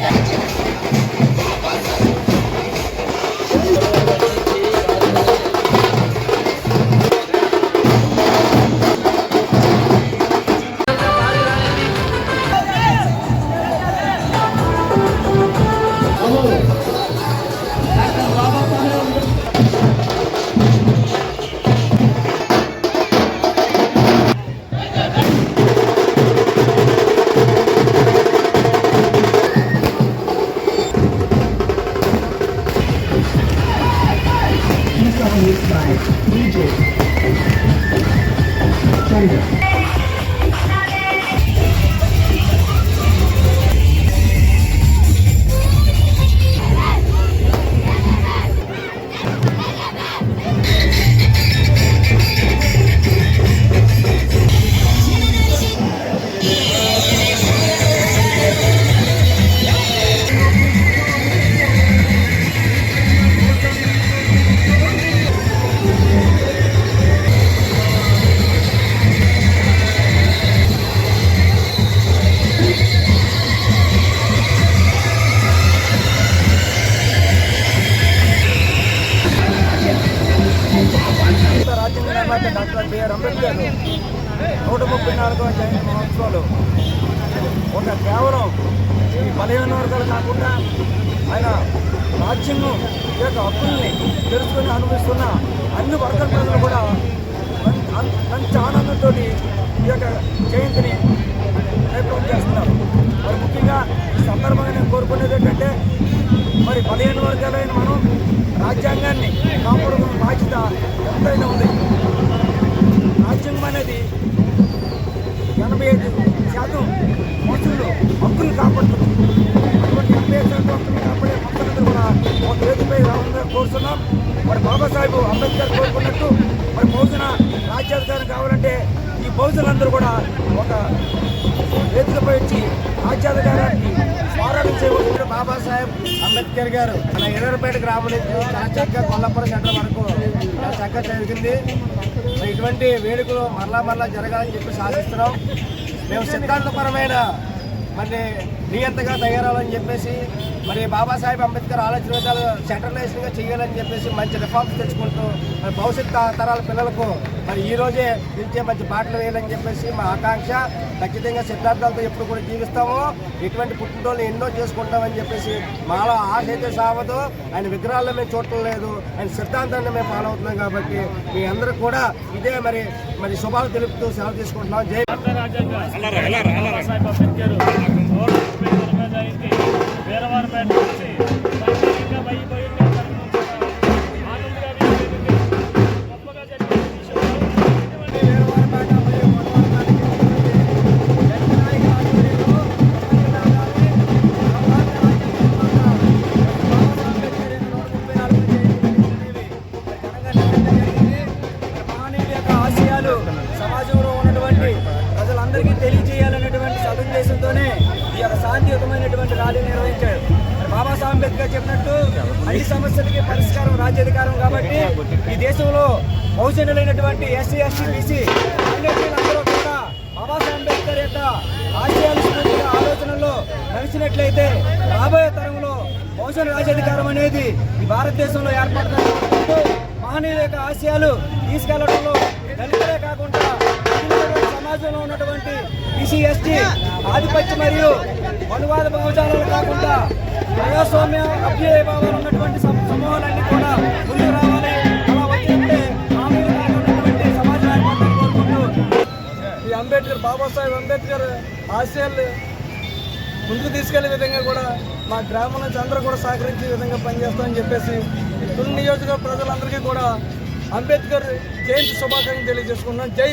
gotta do it. Hallelujah. Doctor B R Ambedkar. నూట ముప్పై నాలుగవ జయంతి మహోత్సవాలు. ఒక కేవలం ఈ బలహీన వర్గాలు కాకుండా ఆయన రాజ్యాంగం ఈ యొక్క హక్కుల్ని తెలుసుకొని అనుభవిస్తున్న అన్ని వర్గాల ప్రజలు కూడా మంచి ఆనందంతో ఈ యొక్క జయంతిని జయప్రదం చేస్తున్నారు. మరి ముఖ్యంగా ఈ సందర్భంగా నేను కోరుకునేది ఏంటంటే మరి బలహీన వర్గాలైన మనం రాజ్యాంగాన్ని కాపాడుకున్న బాధ్యత ఎంతైనా ఉంది. ఐదు శాతం మనుషులు హక్కులు కాపాడుతుంది అటువంటి ఎనభై ఐదు శాతం హక్కులు కాపాడే హక్కులందరూ కూడా ఒక వేదికపై రావాలని కోరుతున్నాం మరి బాబాసాహెబ్ అంబేద్కర్ కోరుకున్నట్టు మరి బహుజన రాజ్యాధికారం కావాలంటే ఈ బహుజనులందరూ కూడా ఒక వేదికపై వచ్చి రాజ్యాధికారాన్ని పోరాటం చేయవచ్చు బాబాసాహెబ్ అంబేద్కర్ గారు మన ఎర్రపేట గ్రామం నుంచి చాలా చక్కగా కొల్లపురం సెంటర్ వరకు చాలా చక్కగా జరిగింది ఇటువంటి వేడుకలు మరలా మరలా జరగాలని చెప్పి సాధిస్తున్నాం. మేము సిద్ధాంతపరమైన మరి నియంతగా తయారవ్వాలని చెప్పేసి మరి బాబాసాహెబ్ అంబేద్కర్ ఆలోచన విధాలు సెంట్రలైజ్డ్గా చేయాలని చెప్పేసి మంచి రిఫార్మ్స్ తెచ్చుకుంటూ మరి భవిష్యత్ తరాల పిల్లలకు మరి ఈ రోజే పిలిచే మంచి పాటలు వేయాలని చెప్పేసి మా ఆకాంక్ష. ఖచ్చితంగా సిద్ధాంతాలతో ఎప్పుడు కూడా జీవిస్తాము. ఇటువంటి పుట్టినరోజులు ఎన్నో చేసుకుంటామని చెప్పేసి మాలో ఆశ అయితే సావదు. ఆయన విగ్రహాల్లో మేము చూడటం లేదు. ఆయన సిద్ధాంతాన్ని మేము ఫాలో అవుతున్నాం కాబట్టి మీ అందరూ కూడా ఇదే మరి మరి శుభాలు తెలుపుతూ సెలవు తీసుకుంటున్నాం. జై బాబాసాహెబ్ అంబేద్కర్. సదుద్దేశంతోనే ఈ యొక్క శాంతియుతమైనటువంటి ర్యాలీ నిర్వహించారు. బాబాసాహెబ్ అంబేద్కర్ చెప్పినట్టు అన్ని సమస్యలకి పరిష్కారం రాజ్యాధికారం కాబట్టి ఈ దేశంలో బహుజనులైనటువంటి ఎస్సీ ఎస్టీ బీసీ అందరూ కూడా బాబాసాహెబ్ అంబేద్కర్ యొక్క ఆశయాలు స్ఫూర్తిగా ఆలోచనల్లో నడిచినట్లయితే రాబోయే తరంలో బహుజన రాజ్యాధికారం అనేది ఈ భారతదేశంలో ఏర్పడుతుంది మహనీయుల యొక్క ఆశయాలు తీసుకెళ్ళడంలో దళితులే కాకుండా సమాజంలో ఉన్నటువంటి బీసీ ఎస్టీ ఆధిపత్య మరియు అనువాద భావజాలాలు కాకుండా ప్రజాస్వామ్య అభ్యుదయ భావాలు ఉన్నటువంటి సమూహాలన్నీ కూడా ముందుకు రావాలి. అలా వచ్చినట్టే మహనీయులు సమాజాన్ని కోరుకుంటూ ఈ అంబేద్కర్ బాబాసాహెబ్ అంబేద్కర్ ఆశయాలు ముందుకు తీసుకెళ్ళే విధంగా కూడా మా గ్రామం నుంచి అందరూ కూడా సహకరించే విధంగా పనిచేస్తామని చెప్పేసి తుని నియోజక ప్రజలందరికీ కూడా అంబేద్కర్ జయంతి శుభాకాంక్షలు తెలియజేసుకున్నాం జై